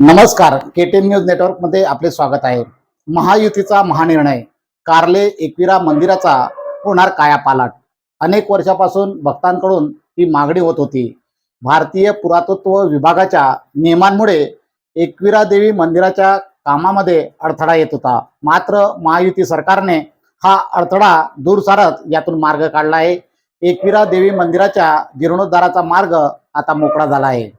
नमस्कार KTN news नेटवर्कमध्ये आपले स्वागत आहे. महायुतीचा महानिर्णय कार्ले एकविरा मंदिराचा होणार कायापालट अनेक वर्षापासून भक्तांकडून ही मागणी होत होती. भारतीय पुरातत्व विभागाच्या नियमांमुळे एकविरा देवी मंदिराच्या कामामध्ये अडथळा येत होता. मात्र महायुती सरकारने हा अडथळा दूर सारत यातून मार्ग काढला आहे. एकविरा देवी मंदिराच्या जीर्णोद्धाराचा मार्ग आता मोकळा झाला आहे.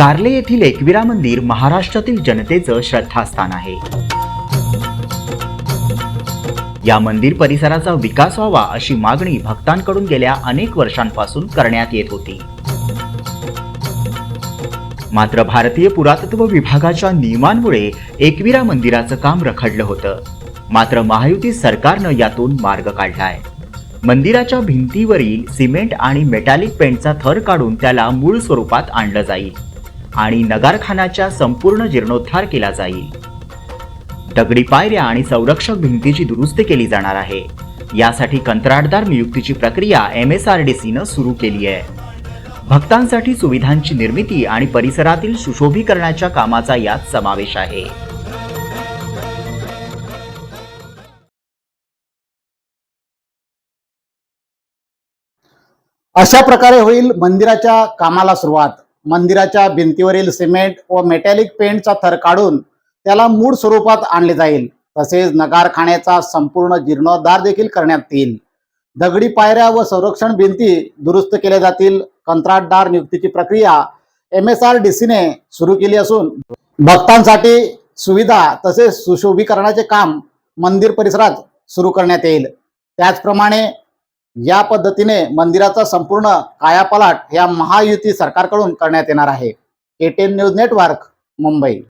कार्ले येथील एकविरा मंदिर महाराष्ट्रातील जनतेचं श्रद्धास्थान आहे. या मंदिर परिसराचा विकास व्हावा अशी मागणी भक्तांकडून गेल्या अनेक वर्षांपासून करण्यात येत होती. मात्र भारतीय पुरातत्व विभागाच्या नियमांमुळे एकविरा मंदिराचं काम रखडलं होतं. मात्र महायुती सरकारनं यातून मार्ग काढलाय. मंदिराच्या भिंतीवरील सिमेंट आणि मेटॅलिक पेंटचा थर काढून त्याला मूळ स्वरूपात आणलं जाईल. आणि नगारखानाच्या संपूर्ण जीर्णोद्धार केला जाईल. दगडी पायऱ्या आणि संरक्षक भिंतीची दुरुस्ती केली जाणार आहे. यासाठी कंत्राटदार नियुक्तीची प्रक्रिया एम एस आर डी सीनं सुरू केली आहे. भक्तांसाठी सुविधांची निर्मिती आणि परिसरातील सुशोभीकरणाच्या कामाचा यात समावेश आहे. अशा प्रकारे होईल मंदिराच्या कामाला सुरुवात. मंदिराच्या भिंतीवरील सिमेंट व मेटॅलिक पेंटचा थर काढून त्याला मूळ स्वरूपात आणले जाईल. तसेच नगारखान्याचा संपूर्ण जीर्णोद्धार देखील करण्यात येईल. दगडी पायऱ्या व संरक्षण भिंती दुरुस्त केल्या जातील. कंत्राटदार नियुक्तीची प्रक्रिया एम एस आर डी सीने सुरू केली असून भक्तांसाठी सुविधा तसेच सुशोभीकरणाचे काम मंदिर परिसरात सुरू करण्यात येईल. त्याचप्रमाणे या पद्धतीने मंदिराचा संपूर्ण कायापालाट या महायुती सरकारकडून करण्यात येणार आहे. ATN news network Mumbai